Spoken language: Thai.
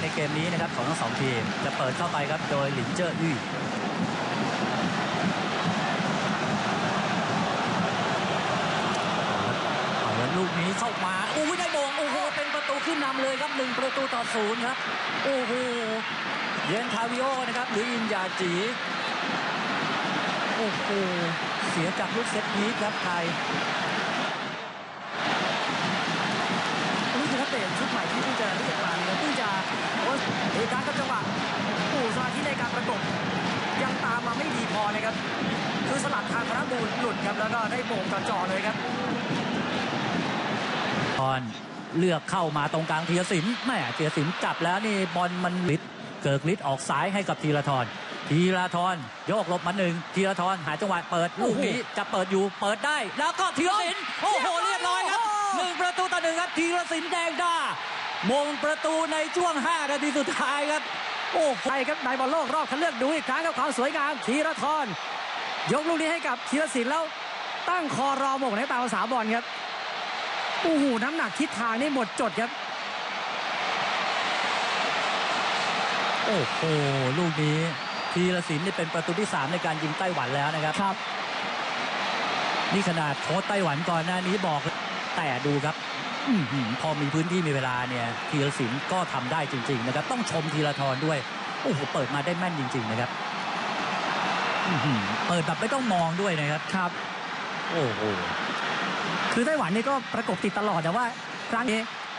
ในเกมนี้นะครับของทั้งสองทีมจะเปิดเข้าไปครับโดยหลินเจิ้ออี้เอาลูกนี้เข้ามาโอ้ยได้โมงโอ้โหเป็นประตูขึ้นนำเลยครับหนึ่งประตูต่อศูนย์ครับโอ้โหเยนทาวิโอนะครับหรืออินยาจีโอ้โหเสียจากลูกเซตพีคครับไทย นี่คือนักเตะชุดใหม่ที่เพิ่งจะเรียกมาเนี่ยเพิ่งจะโอ้ยเอกการกับจังหวะโอ้สมาธิในการประกบยังตามมาไม่ดีพอนะ ครับ คือสลับทางธนบูลหลุดครับแล้วก็ได้โป่งจ่อๆเลยครับตอนเลือกเข้ามาตรงกลางธีรศิลป์แม่ธีรศิลป์จับแล้วนี่บอลมันลิดเกิกฤทธิ์ออกซ้ายให้กับธีรทรธีรทรโยกหลบมาหนึ่งธีรทรหาจังหวะเปิดลูกนี้จะเปิดอยู่เปิดได้ แล้วก็ธีรศิลป์โอ้โหเรียบร้อยครับหนึ่งประตูต่อหนึ่งครับธีรศิลป์แดงด้ามงประตูในช่วง 5 นาทีสุดท้ายครับ โอ้โหไทยครับในบอลโลกรอบคัดเลือกดูอีกครั้งกับความสวยงามธีรทรยกลูกนี้ให้กับธีรศิลป์แล้วตั้งคอรอหมงในตามภาษาบอลครับโอ้โหน้ำหนักทิศทางนี่หมดจดครับ โอ้โหลูกนี้ธีรศิลป์นี่เป็นประตูที่ 3 ในการยิงไต้หวันแล้วนะครับครับ นี่ขนาดโค้ชไต้หวันก่อนหน้านี้บอกแต่ดูครับอื้อหือ พอมีพื้นที่มีเวลาเนี่ยธีรศิลป์ก็ทำได้จริง ๆ นะครับ ต้องชมธีรทรด้วยโอ้โหเปิดมาได้แม่นจริง ๆ นะครับอื้อหือเปิดแบบไม่ต้องมองด้วยนะครับครับ โอ้โหคือไต้หวันนี่ก็ประกบติดตลอดแต่ว่าครั้งนี้